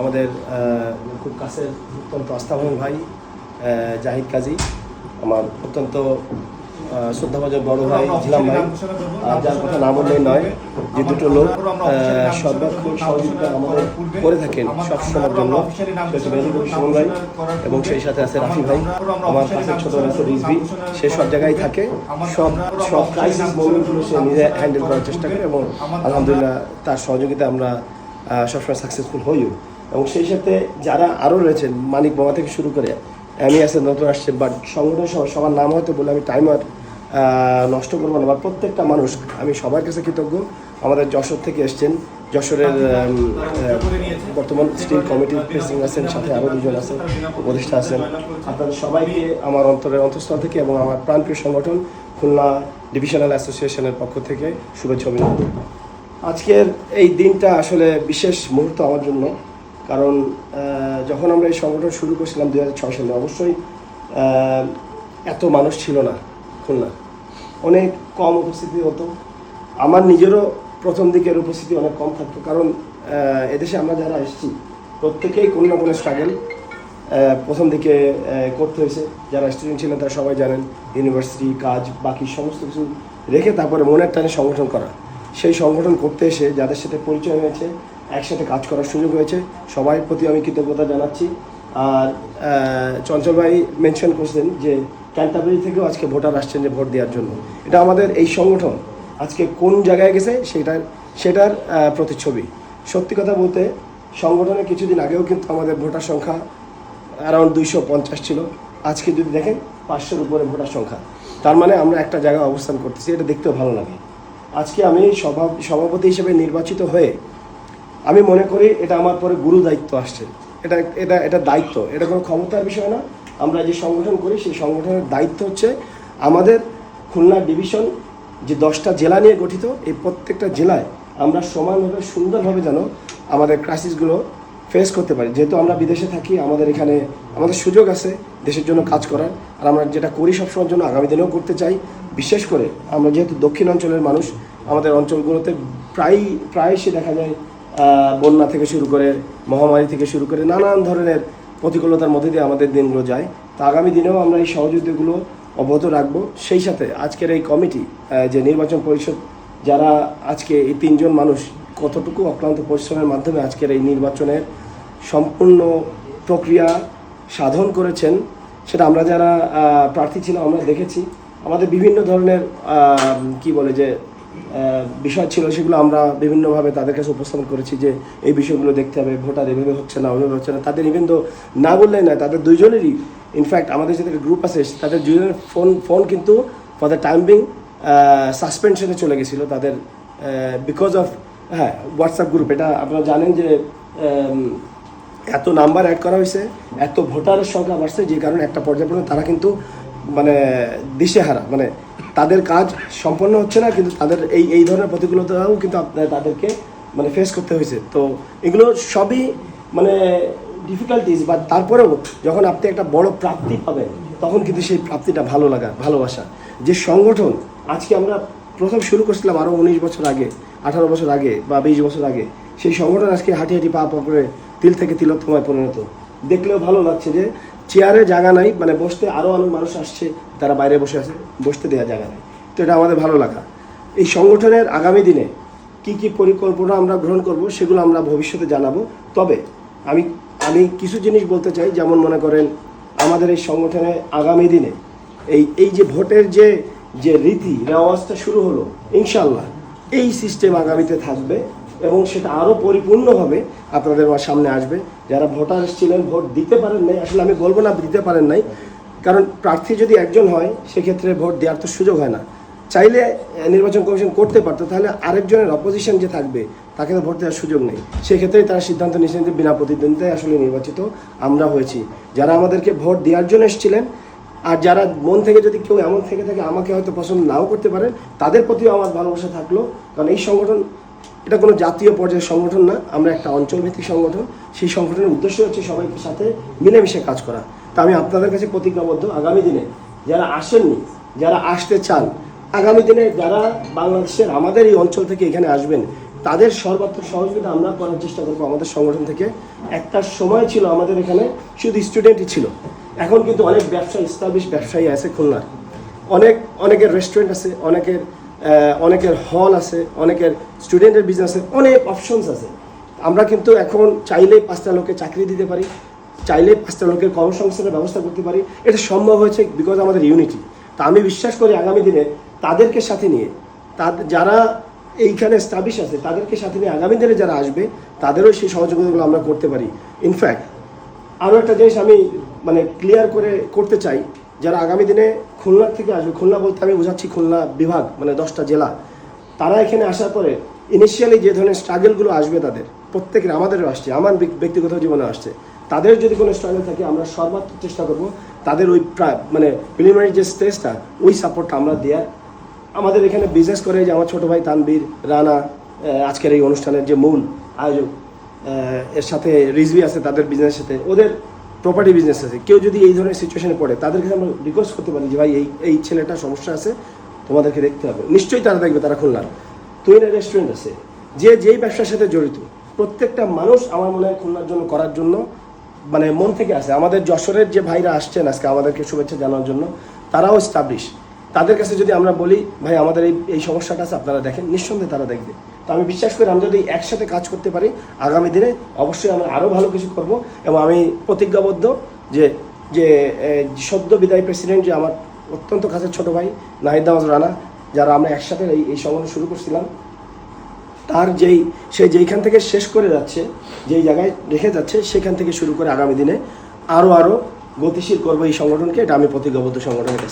আমাদের খুব কাছের অত্যন্ত আস্থাভাজন ভাই জাহিদ কাজী, আমার অত্যন্ত শ্রদ্ধাভাজন বড় ভাই, ইসলাম ভাই। আর যার কথা না বললেই নয় যে দুটো লোক সর্বক্ষণ সহযোগিতা আমাদের করে থাকেন সব সময়ের জন্য ভাই এবং সেই সাথে আছে রাফি ভাই। আমার কাছের ছোট আছে রিজভি, সে সব জায়গায় থাকে। সব সব ক্রাইসিস মোমেন্টগুলো সে নিজে হ্যান্ডেল করার চেষ্টা করে এবং আলহামদুলিল্লাহ তার সহযোগিতা আমরা সবসময় সাকসেসফুল হইও। এবং সেই সাথে যারা আরও রয়েছেন মানিক বাবা থেকে শুরু করে আমি আছে নতুন আসছে বাট সংগঠন সহ সবার নাম হয়তো বলে আমি টাইম আর নষ্ট করব না বা প্রত্যেকটা মানুষ আমি সবার কাছে কৃতজ্ঞ। আমাদের যশোর থেকে এসছেন যশোরের বর্তমান স্টিল কমিটির প্রেসিডেন্ট আছেন সাথে আরও দুজন আছেন উপদেষ্টা আছেন। আপনাদের সবাইকে আমার অন্তরের অন্তঃস্থল থেকে এবং আমার প্রাণপ্রিয় সংগঠন খুলনা ডিভিশনাল অ্যাসোসিয়েশনের পক্ষ থেকে শুভেচ্ছা অভিনন্দন। আজকের এই দিনটা আসলে বিশেষ মুহূর্ত আমার জন্য। কারণ যখন আমরা এই সংগঠন শুরু করছিলাম দু হাজার সালে, অবশ্যই এত মানুষ ছিল না, খুলনা। অনেক কম উপস্থিতি হতো। আমার নিজেরও প্রথম দিকের উপস্থিতি অনেক কম থাকতো, কারণ এদেশে আমরা যারা এসেছি, প্রত্যেকেই কোনো না কোনো স্ট্রাগল প্রথম দিকে করতে হয়েছে। যারা স্টুডেন্ট ছিলেন তারা সবাই জানেন ইউনিভার্সিটি কাজ, বাকি সমস্ত কিছু রেখে তারপরে মনের টানে সংগঠন করা। সেই সংগঠন করতে এসে যাদের সাথে পরিচয় হয়েছে একসাথে কাজ করার সুযোগ হয়েছে। সবাই প্রতি আমি কৃতজ্ঞতা জানাচ্ছি। আর চঞ্চল ভাই মেনশন করছেন যে ক্যান্টাবেরি থেকেও আজকে ভোটার আসছেন যে ভোট দেওয়ার জন্য। এটা আমাদের এই সংগঠন আজকে কোন জায়গায় গেছে সেটার সেটার প্রতিচ্ছবি। সত্যি কথা বলতে সংগঠনে কিছুদিন আগেও কিন্তু আমাদের ভোটার সংখ্যা অ্যারাউন্ড দুইশো পঞ্চাশ ছিল। আজকে যদি দেখেন পাঁচশোর উপরে ভোটার সংখ্যা। তার মানে আমরা একটা জায়গায় অবস্থান করতেছি, এটা দেখতেও ভালো লাগে। আজকে আমি সভা, সভাপতি হিসেবে নির্বাচিত হয়ে আমি মনে করি এটা আমার পরে গুরু দায়িত্ব আসছে। এটা এটা এটা দায়িত্ব। এটা কোনো ক্ষমতার বিষয় না। আমরা যে সংগঠন করি, সেই সংগঠনের দায়িত্ব হচ্ছে আমাদের খুলনা ডিভিশন, যে দশটা জেলা নিয়ে গঠিত, এই প্রত্যেকটা জেলায় আমরা সমানভাবে, সুন্দরভাবে যেন আমাদের ক্রাইসিসগুলো ফেস করতে পারি। যেহেতু আমরা বিদেশে থাকি, আমাদের এখানে আমাদের সুযোগ আছে দেশের জন্য কাজ করার। আর আমরা যেটা করি সবসময়ের জন্য আগামী দিনেও করতে চাই। বিশেষ করে আমরা যেহেতু দক্ষিণ অঞ্চলের মানুষ, আমাদের অঞ্চলগুলোতে প্রায় প্রায়শই দেখা যায় বন্যা থেকে শুরু করে মহামারী থেকে শুরু করে নানান ধরনের প্রতিকূলতার মধ্যে দিয়ে আমাদের দিনগুলো যায়। তো আগামী দিনেও আমরা এই সহযোগিতাগুলো অব্যাহত রাখব। সেই সাথে আজকের এই কমিটি যে নির্বাচন পরিষদ, যারা আজকে এই তিনজন মানুষ কতটুকু অক্লান্ত পরিশ্রমের মাধ্যমে আজকের এই নির্বাচনের সম্পূর্ণ প্রক্রিয়া সাধন করেছেন, সেটা আমরা যারা প্রার্থী ছিলাম, আমরা দেখেছি। আমাদের বিভিন্ন ধরনের কি বলে যে বিষয় ছিল সেগুলো আমরা বিভিন্নভাবে তাদের কাছে উপস্থাপন করেছি যে এই বিষয়গুলো দেখতে হবে, ভোটার এভাবে হচ্ছে না, ওইভাবে হচ্ছে না। তাদের ইভেন তো না বললেই না তাদের দুইজনেরই ইনফ্যাক্ট আমাদের যে গ্রুপ আছে, তাদের দুজনের ফোন ফোন কিন্তু ফর দ্য টাইম বিং সাসপেনশনে চলে গেছিল তাদের বিকজ অফ হ্যাঁ হোয়াটসঅ্যাপ গ্রুপ এটা আপনারা জানেন যে এত নাম্বার অ্যাড করা হয়েছে, এত ভোটারের সংখ্যা বাড়ছে, যে কারণে একটা পর্যায়ে তারা কিন্তু মানে দিশেহারা মানে তাদের কাজ সম্পন্ন হচ্ছে না, কিন্তু তাদের এই এই ধরনের প্রতিকূলতাও কিন্তু আপনার তাদেরকে মানে ফেস করতে হয়েছে। তো এগুলো সবই মানে ডিফিকাল্টিস বা তারপরেও যখন আপনি একটা বড় প্রাপ্তি পাবেন, তখন কিন্তু সেই প্রাপ্তিটা ভালো লাগা, ভালোবাসা। যে সংগঠন, আজকে আমরা প্রথম শুরু করছিলাম আরও উনিশ বছর আগে, আঠারো বছর আগে বা বিশ বছর আগে। সেই সংগঠন আজকে হাঁটি হাঁটি পা পা করে তিল থেকে তিলোত্তমায় পরিণত। দেখলেও ভালো লাগছে যে চেয়ারে জায়গা নাই মানে বসতে আরও অনেক মানুষ আসছে তারা বাইরে বসে আছে, বসতে দেওয়া জায়গা নেই। তো এটা আমাদের ভালো লাগা। এই সংগঠনের আগামী দিনে কি কি পরিকল্পনা আমরা গ্রহণ করব সেগুলো আমরা ভবিষ্যতে জানাব। তবে আমি আমি কিছু জিনিস বলতে চাই, যেমন মনে করেন আমাদের এই সংগঠনে আগামী দিনে এই এই যে ভোটের যে যে রীতি, রেওয়াজটা শুরু হলো ইনশাল্লাহ এই সিস্টেম আগামীতে থাকবে এবং সেটা আরও পরিপূর্ণভাবে আপনাদের সামনে আসবে। যারা ভোটার ছিলেন ভোট দিতে পারেন নাই, আসলে আমি বলব না দিতে পারেন নাই কারণ প্রার্থী যদি একজন হয়, সেক্ষেত্রে ভোট দেওয়ার তো সুযোগ হয় না। চাইলে নির্বাচন কমিশন করতে পারতো, তাহলে আরেকজনের অপোজিশন যে থাকবে, তাকে তো ভোট দেওয়ার সুযোগ নেই। সেক্ষেত্রেই তারা সিদ্ধান্ত নিয়েছেন যে বিনা প্রতিদ্বন্দ্বিতায় আসলে নির্বাচিত আমরা হয়েছি। যারা আমাদেরকে ভোট দেওয়ার জন্য এসেছিলেন, আর যারা মন থেকে যদি কেউ এমন থেকে থাকে, আমাকে হয়তো পছন্দ নাও করতে পারেন, তাদের প্রতিও আমার ভালোবাসা থাকল। কারণ এই সংগঠন, এটা কোনো জাতীয় পর্যায়ের সংগঠন না, আমরা একটা অঞ্চলভিত্তিক সংগঠন। সেই সংগঠনের উদ্দেশ্য হচ্ছে সবাইকে সাথে মিলেমিশে কাজ করা। তা আমি আপনাদের কাছে প্রতিজ্ঞাবদ্ধ আগামী দিনে যারা আসেননি, যারা আসতে চান, আগামী দিনে যারা বাংলাদেশের আমাদের এই অঞ্চল থেকে এখানে আসবেন, তাদের সর্বাত্মক সহযোগিতা আমরা করার চেষ্টা করব আমাদের সংগঠন থেকে। একটা সময় ছিল আমাদের এখানে, শুধু স্টুডেন্টই ছিল। এখন কিন্তু অনেক ব্যবসা স্টাবলিশ ব্যবসায়ী আছে খুলনার। অনেক, অনেকের রেস্টুরেন্ট আছে, অনেকের অনেকের হল আছে, অনেকের স্টুডেন্টের বিজনেস আছে অনেক অপশনস আছে। আমরা কিন্তু এখন চাইলেই পাঁচটা লোকে চাকরি দিতে পারি। চাইলে পাঁচটা লোকের কর্মসংস্থানের ব্যবস্থা করতে পারি। এটা সম্ভব হয়েছে বিকজ আমাদের ইউনিটি তা আমি বিশ্বাস করি আগামী দিনে তাদেরকে সাথে নিয়ে তাদের যারা এইখানে স্টাবিশ আছে, তাদেরকে সাথে নিয়ে আগামী দিনে যারা আসবে, তাদেরও সেই সহযোগিতাগুলো আমরা করতে পারি। ইনফ্যাক্ট আরও একটা জিনিস আমি মানে ক্লিয়ার করে করতে চাই, যারা আগামী দিনে খুলনার থেকে আসবে, খুলনা বলতে আমি বোঝাচ্ছি খুলনা বিভাগ মানে দশটা জেলা। তারা এখানে আসার পরে ইনিশিয়ালি যে ধরনের স্ট্রাগলগুলো আসবে তাদের, প্রত্যেকের, আমাদেরও আসছে, আমার ব্যক্তিগত জীবনে আসছে। তাদের যদি কোনো স্ট্রাগল থাকে, আমরা সর্বাত্মক চেষ্টা করব তাদের ওই মানে প্রিলিমিনারি যে স্টেজটা ওই সাপোর্টটা আমরা দেওয়ার আমাদের এখানে বিজনেস করে যে আমার ছোট ভাই তানবীর রানা আজকের এই অনুষ্ঠানের যে মূল আয়োজক এর সাথে রিজভি আছে তাদের বিজনেসের সাথে, ওদের প্রপার্টি বিজনেস আছে। কেউ যদি এই ধরনের সিচুয়েশনে পড়ে তাদেরকে আমরা রিকোয়েস্ট করতে পারি যে, ভাই, এই এই ছেলেটার সমস্যা আছে, তোমাদেরকে দেখতে হবে। নিশ্চয়ই তারা দেখবে, তারা খুলনার তুইনের রেস্টুরেন্ট আছে। যে, যেই ব্যবসার সাথে জড়িত, প্রত্যেকটা মানুষ আমার মনে হয় খুলনার জন্য, করার জন্য মানে মন থেকে আসে। আমাদের যশোরের যে ভাইরা আসছেন আজকে আমাদেরকে শুভেচ্ছা জানানোর জন্য, তারাও স্টাবলিশ তাদের কাছে যদি আমরা বলি, ভাই, আমাদের এই এই সমস্যাটা আছে, আপনারা দেখেন, নিঃসন্দেহে তারা দেখবে। তো আমি বিশ্বাস করি, আমরা যদি একসাথে কাজ করতে পারি, আগামী দিনে অবশ্যই আমরা আরও ভালো কিছু করব এবং আমি প্রতিজ্ঞাবদ্ধ যে যে সদ্য বিদায় প্রেসিডেন্ট যে আমার অত্যন্ত কাছের ছোট ভাই, নাহিদ রানা, যারা আমরা একসাথে এই এই সংগঠন শুরু করছিলাম তার যেই, সে যেইখান থেকে শেষ করে যাচ্ছে, যেই জায়গায় রেখে যাচ্ছে, সেখান থেকে শুরু করে আগামী দিনে আরও আরও গতিশীল করব এই সংগঠনকে। এটা আমি প্রতিজ্ঞাবদ্ধ সংগঠনের